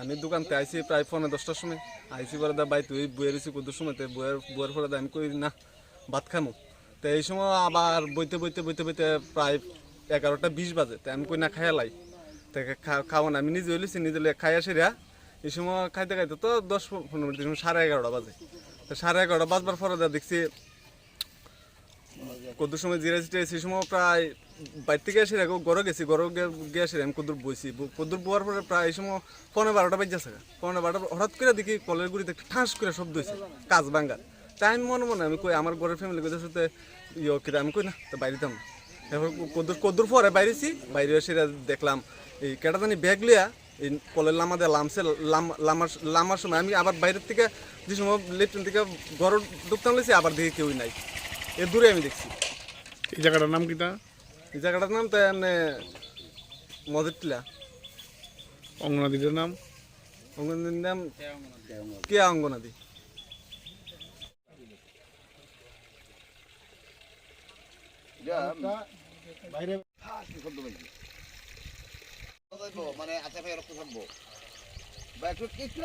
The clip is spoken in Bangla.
আমি দোকানতে আইসি প্রায় পনেরো দশটার সময়। আইসি পরে দা বাই তুই বইয়ের এসি কত সময় তো বইয়ের বইয়ের দা আমি কই না, ভাত খামো। তো এই সময় আবার বইতে বইতে বইতে বইতে প্রায় এগারোটা বিশ বাজে। তো আমি কই না খাইয়া লাই। তো খাওয়া না। আমি নিজে হইলেছি, নিজে খাইয়া সেরিয়া এই সময় খাইতে খাইতে তো দশ পনেরো মিনিট সাড়ে এগারোটা বাজে। তো সাড়ে এগারোটা বাজবার পরে দেখছি কত সময় জিরা জিটে সেই সময় প্রায় বাইর থেকে এসে রাখো গড়ে গেছি গড়ে গিয়ে আসি আমি কদুর বইছি। কদুর বোয়ার পরে প্রায় এই সময় পনেরো বারোটা বেজে আছে। পনেরো বারোটা হঠাৎ করে দেখি কলের গুড়িতে একটা ঠাস করে শব্দ হয়েছে কাজ ভাঙ্গার তাই আমি মনে মনে, আমি কই আমার ঘরের ফ্যামিলি কোথার সাথে ইয়ে কিরা, আমি কই না, তো বাইরে দাম না। এবার কদুর কদুর পরে বাইরেছি, বাইরে এসে দেখলাম এই কেটা জানি ব্যাগ লিয়া এই কলের লামা দিয়ে লামছে, লাম- লামার লামার সময় আমি আবার বাইরের থেকে যে সময় লেফটেন থেকে ঘর ঢুকতাম লেছি আবার দেখি কেউই নাই। এর দূরে আমি দেখছি। এই জায়গাটার নাম কিটা? এই জায়গাটার নাম তো এমনি মজিদটিলা। অঙ্গনাদিটার নাম? অঙ্গনাদির নাম কে অঙ্গনাদি? বাইরে মানে আচ্ছা ভাই রক্ত থাকব বা একটু একটু